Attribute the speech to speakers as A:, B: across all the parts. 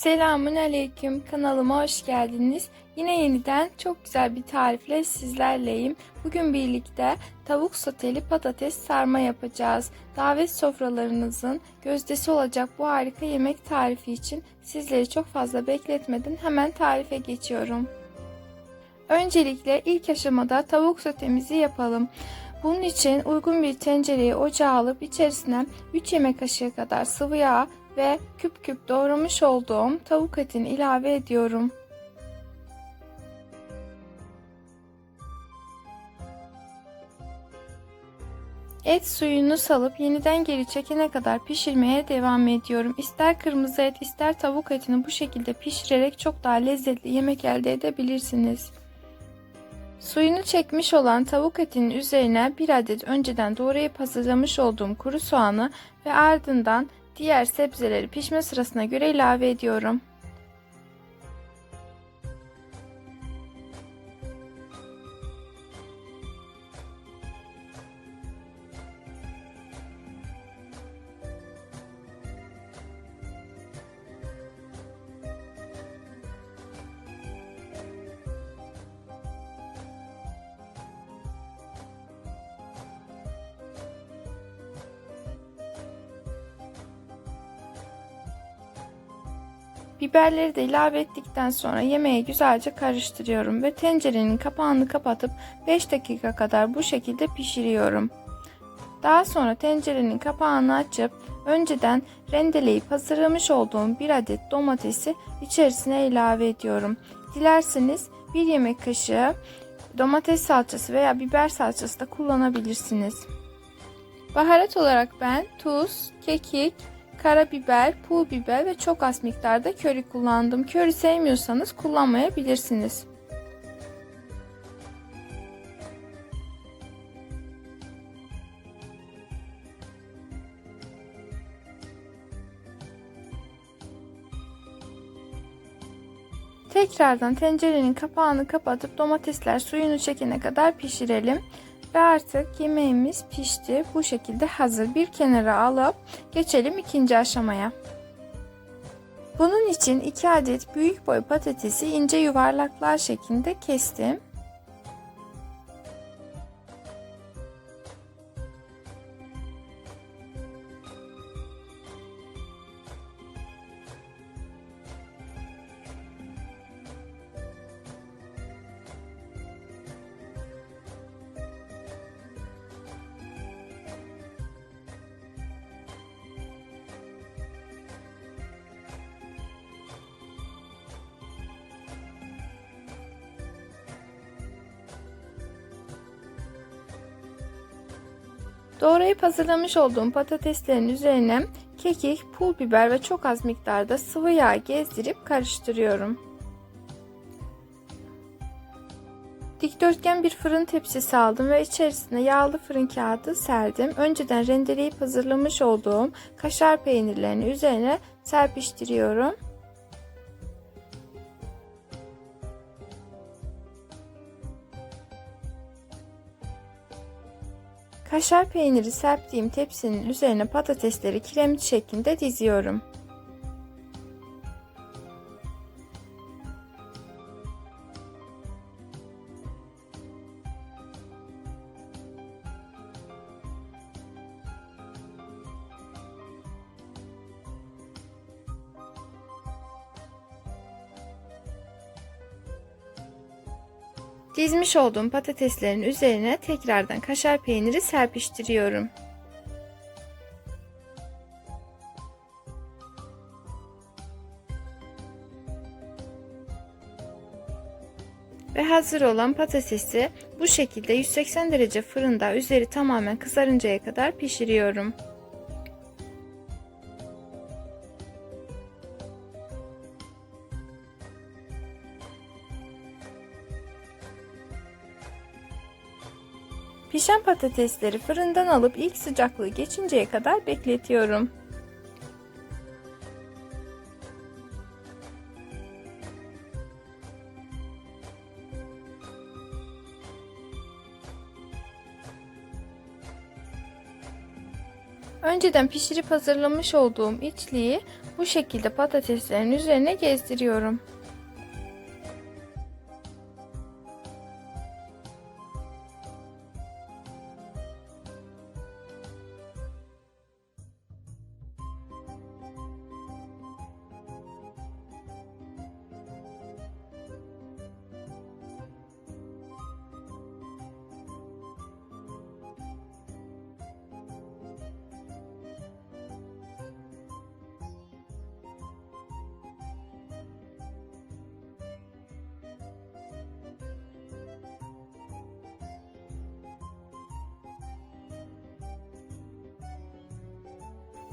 A: Selamun Aleyküm kanalıma hoş geldiniz. Yine yeniden çok güzel bir tarifle sizlerleyim. Bugün birlikte tavuk soteli patates sarma yapacağız. Davet sofralarınızın gözdesi olacak bu harika yemek tarifi için sizleri çok fazla bekletmeden hemen tarife geçiyorum. Öncelikle ilk aşamada tavuk sotemizi yapalım. Bunun için uygun bir tencereyi ocağa alıp içerisine 3 yemek kaşığı kadar sıvı yağ ve küp küp doğramış olduğum tavuk etini ilave ediyorum. Et suyunu salıp yeniden geri çekene kadar pişirmeye devam ediyorum. İster kırmızı et ister tavuk etini bu şekilde pişirerek çok daha lezzetli yemek elde edebilirsiniz. Suyunu çekmiş olan tavuk etinin üzerine bir adet önceden doğrayıp hazırlamış olduğum kuru soğanı ve ardından diğer sebzeleri pişme sırasına göre ilave ediyorum. Biberleri de ilave ettikten sonra yemeği güzelce karıştırıyorum ve tencerenin kapağını kapatıp 5 dakika kadar bu şekilde pişiriyorum. Daha sonra tencerenin kapağını açıp önceden rendeleyip hazırlamış olduğum bir adet domatesi içerisine ilave ediyorum. Dilerseniz bir yemek kaşığı domates salçası veya biber salçası da kullanabilirsiniz. Baharat olarak ben tuz, kekik, karabiber, pul biber ve çok az miktarda köri kullandım. Köri sevmiyorsanız kullanmayabilirsiniz. Tekrardan tencerenin kapağını kapatıp domatesler suyunu çekene kadar pişirelim. Ve artık yemeğimiz pişti. Bu şekilde hazır. Bir kenara alıp geçelim ikinci aşamaya. Bunun için 2 adet büyük boy patatesi ince yuvarlaklar şeklinde kestim. Doğrayıp hazırlamış olduğum patateslerin üzerine kekik, pul biber ve çok az miktarda sıvı yağ gezdirip karıştırıyorum. Dikdörtgen bir fırın tepsisi aldım ve içerisine yağlı fırın kağıdı serdim. Önceden rendeleyip hazırlamış olduğum kaşar peynirlerini üzerine serpiştiriyorum. Kaşar peyniri serptiğim tepsinin üzerine patatesleri kiremit şeklinde diziyorum. Dizmiş olduğum patateslerin üzerine tekrardan kaşar peyniri serpiştiriyorum. Ve hazır olan patatesi bu şekilde 180 derece fırında üzeri tamamen kızarıncaya kadar pişiriyorum. Pişen patatesleri fırından alıp ilk sıcaklığı geçinceye kadar bekletiyorum. Önceden pişirip hazırlamış olduğum içliği bu şekilde patateslerin üzerine gezdiriyorum.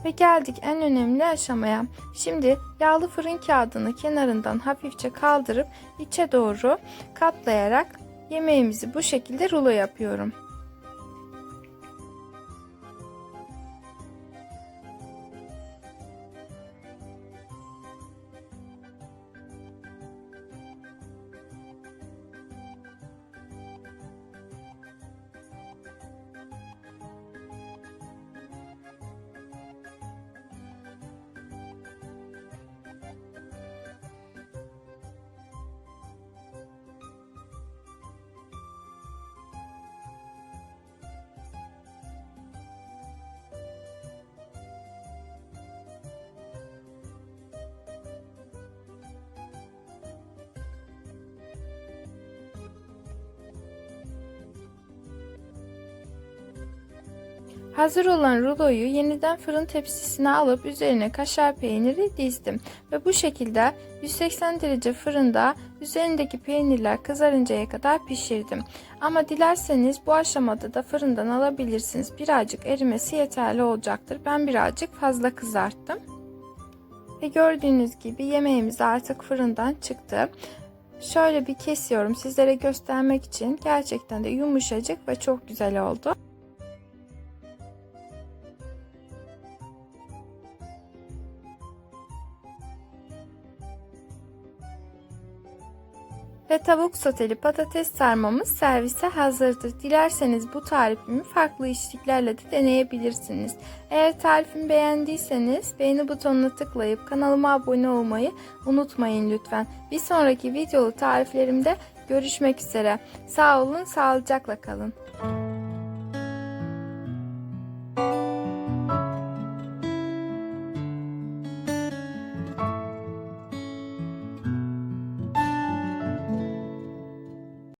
A: Ve geldik en önemli aşamaya. Şimdi yağlı fırın kağıdını kenarından hafifçe kaldırıp içe doğru katlayarak yemeğimizi bu şekilde rulo yapıyorum. Hazır olan ruloyu yeniden fırın tepsisine alıp üzerine kaşar peyniri dizdim ve bu şekilde 180 derece fırında üzerindeki peynirler kızarıncaya kadar pişirdim. Ama dilerseniz bu aşamada da fırından alabilirsiniz. Birazcık erimesi yeterli olacaktır. Ben birazcık fazla kızarttım. Ve gördüğünüz gibi yemeğimiz artık fırından çıktı. Şöyle bir kesiyorum sizlere göstermek için. Gerçekten de yumuşacık ve çok güzel oldu. Ve tavuk soteli patates sarmamız servise hazırdır. Dilerseniz bu tarifimi farklı içliklerle de deneyebilirsiniz. Eğer tarifimi beğendiyseniz beğeni butonuna tıklayıp kanalıma abone olmayı unutmayın lütfen. Bir sonraki videolu tariflerimde görüşmek üzere. Sağ olun, sağlıcakla kalın.